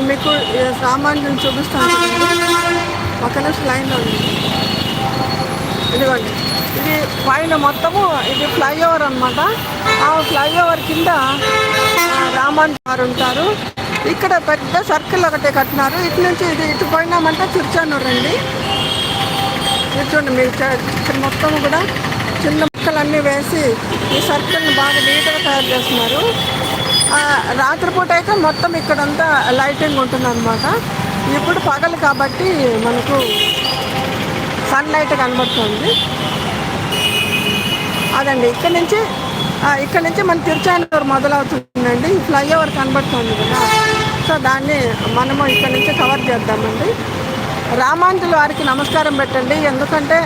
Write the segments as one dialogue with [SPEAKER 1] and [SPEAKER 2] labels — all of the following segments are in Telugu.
[SPEAKER 1] నేను మీకు ఈ సామాన్యం చూపిస్తాను. ఒక నిమిషం లైన్లో ఉంది. ఇదిగోండి. ఇది పైన మొత్తము ఇది ఫ్లైఓవర్ అనమాట ఆ ఫ్లైఓవర్ కింద రామాన్ గారు ఉంటారు. ఇక్కడ పెద్ద సర్కిల్ ఒకటి కట్టినారు. ఇటు నుంచి ఇది ఇటు పోయినామంటే తిరుచానూరు అండి. కూర్చోండి మీరు ఇక్కడ మొత్తం కూడా చిన్న ముక్కలన్నీ వేసి ఈ సర్కిల్ని బాగా నీట్గా తయారు చేస్తున్నారు. రాత్రిపూట అయితే మొత్తం ఇక్కడంతా లైటింగ్ ఉంటుందన్నమాట. ఇప్పుడు పగలు కాబట్టి మనకు సన్ లైట్ కనబడుతుంది. అదండి ఇక్కడ నుంచి ఇక్కడ నుంచి మన తిరుచానూరు మొదలవుతుందండి. ఫ్లైఓవర్ కనబడుతుంది కదా. సో దాన్ని మనము ఇక్కడ నుంచి కవర్ చేద్దామండి. రామాంజుల వారికి నమస్కారం పెట్టండి. ఎందుకంటే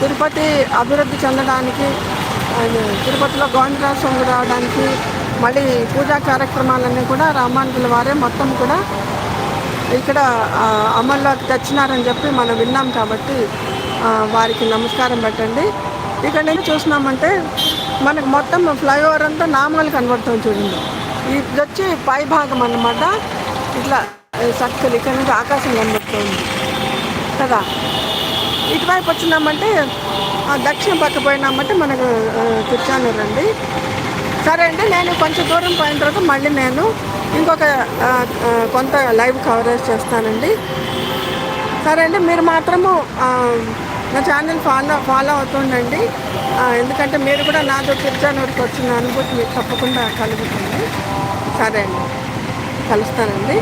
[SPEAKER 1] తిరుపతి అభివృద్ధి చెందడానికి తిరుపతిలో తిరుపతిలో గోవిందరాజస్వామి రావడానికి మళ్ళీ పూజా కార్యక్రమాలన్నీ కూడా రామానుజుల వారే మొత్తం కూడా ఇక్కడ అమల్లోకి తెచ్చినారని చెప్పి మనం విన్నాం కాబట్టి వారికి నమస్కారం పెట్టండి. ఇక్కడ నుంచి చూసినామంటే మనకు మొత్తం ఫ్లైఓవర్ అంతా నామాలు కనబడుతుంది చూడండి. ఇది వచ్చి పై భాగం అన్నమాట. ఇట్లా సర్కిల్ ఇక్కడ నుంచి ఆకాశం కనబడుతుంది. కదా? ఇటువైపు వచ్చినామంటే దక్షిణ పక్క పోయినామంటే మనకు తిరుచానూరు అండి. సరే అండి నేను కొంచెం దూరం పోయిన తర్వాత మళ్ళీ నేను ఇంకొక కొంత లైవ్ కవరేజ్ చేస్తానండి. సరే అండి మీరు మాత్రము నా ఛానల్ ఫాలో ఫాలో అవుతుండండి. ఎందుకంటే మీరు కూడా నాతో తిరుచానూరుకి వచ్చిన అనుభూతి మీకు తప్పకుండా కలుగుతుంది. సరే అండి కలుస్తానండి.